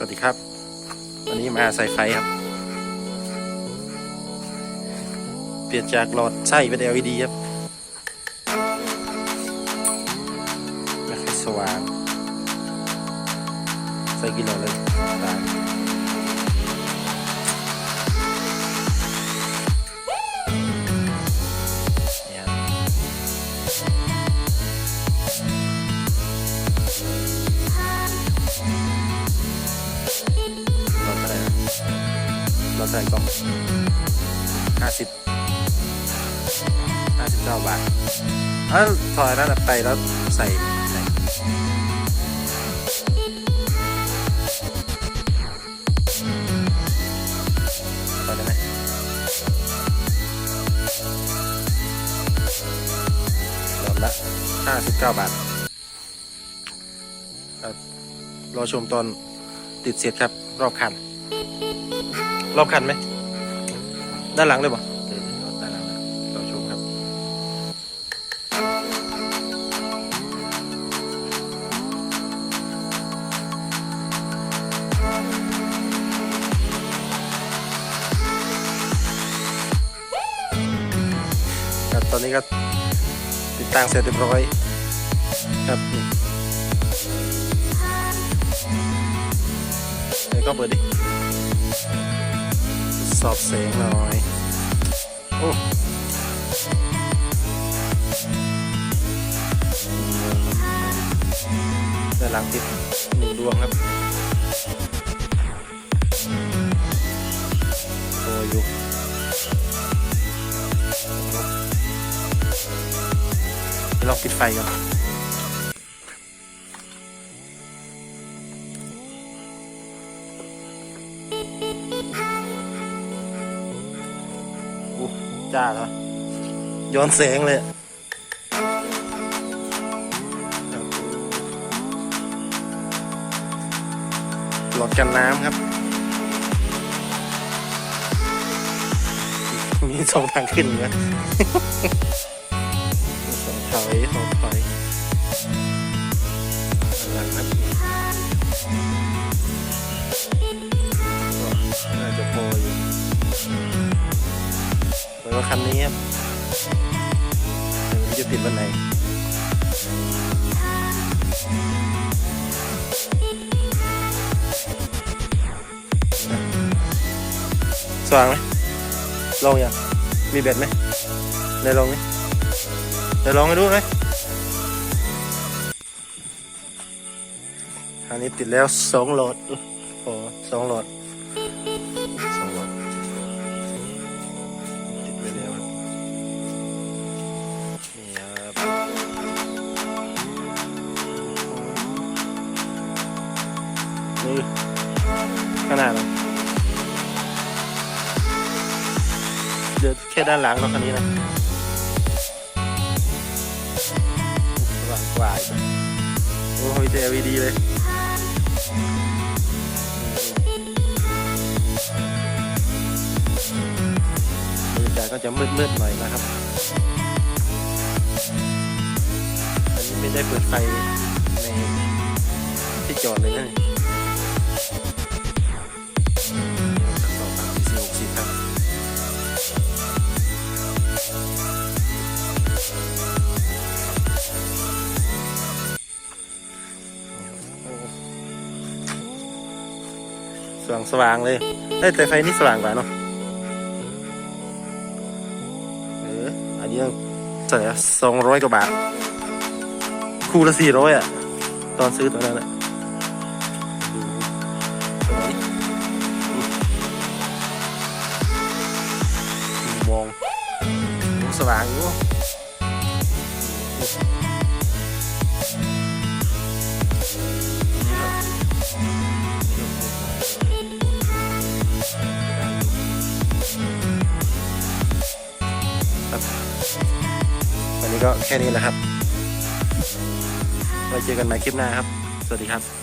สวัสดีครับ วันนี้มาใส่ไฟครับ เปลี่ยนจากหลอดไส้เป็น LED ครับไม่ค่อยสว่าง ใส่กี่หลอดเลยตาม หลอดอะไรกล่องห้าสิบห้าสิบเก้าบาทเอ้าถอยนั้นไปแล้วใส่ใส่ต่อได้ไหมหลอดละห้าสิบเก้าบาทครับรอชมตอนติดเสร็จครับรอบคัน รอบคันไหม ด้านหลังเลยบ่เดี๋ยวๆรอบด้านหลังนะรอชมครับ ครับตอนนี้ก็ติดตั้งเสร็จเรียบร้อย ครับนี่เดี๋ยวก็เปิดดิ สอบเสียงหน่อยโอ้ด้านหลังติดหนึ่งดวงครับโอ้อยู่เดี๋ยวลองปิดไฟก่อน จ้าแล้วย้อนแสงเลยอะหลอดกันน้ำครับ มีสองทางขึ้นนะส คันนี้ครับเดี๋ยวมันจะติดวันไหนสว่างไหมลองอยังมีแบตไหมไหนลองไหมไหนลองให้ดูไหมอันนี้ติดแล้วสองหลอดโอ้สองหลอด มือขนาดนั้นเดี๋ยวแค่ด้านหลังเนาะคันนี้นะสว่างกว่าอีกนะโอ้โหมีแต่ LED เลยบรรยากาศก็จะมืดๆหน่อยนะครับ อันนี้ไม่ได้เปิดไฟในที่จอดเลยนะ สว่างสว่างเลยเอ้แต่ไฟนี่สว่างกว่าเนาะเอออันนี้เท่าไหร่สองร้อยกว่าบาท คู่ละสี่ร้อยอะ ตอนซื้อตอนนั้นอะดวยมองสว่างอยู่ วันนี้ก็แค่นี้แหละครับไว้เจอกันใหม่คลิปหน้าครับ สวัสดีครับ